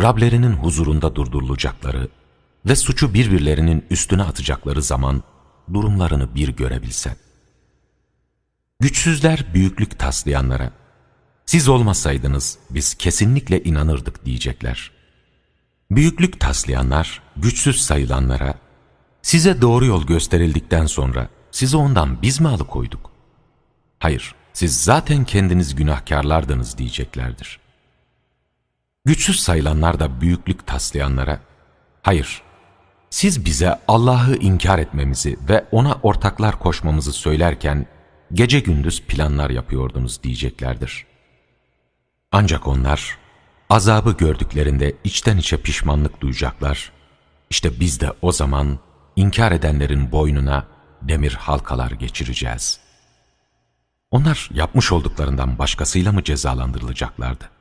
Rablerinin huzurunda durdurulacakları ve suçu birbirlerinin üstüne atacakları zaman durumlarını bir görebilsen. Güçsüzler büyüklük taslayanlara, siz olmasaydınız biz kesinlikle inanırdık diyecekler. Büyüklük taslayanlar, güçsüz sayılanlara, size doğru yol gösterildikten sonra sizi ondan biz mi alıkoyduk? Hayır, siz zaten kendiniz günahkarlardınız diyeceklerdir. Güçsüz sayılanlar da büyüklük taslayanlara, hayır, siz bize Allah'ı inkar etmemizi ve ona ortaklar koşmamızı söylerken gece gündüz planlar yapıyordunuz diyeceklerdir. Ancak onlar azabı gördüklerinde içten içe pişmanlık duyacaklar. İşte biz de o zaman inkar edenlerin boynuna demir halkalar geçireceğiz. Onlar yapmış olduklarından başkasıyla mı cezalandırılacaklardı?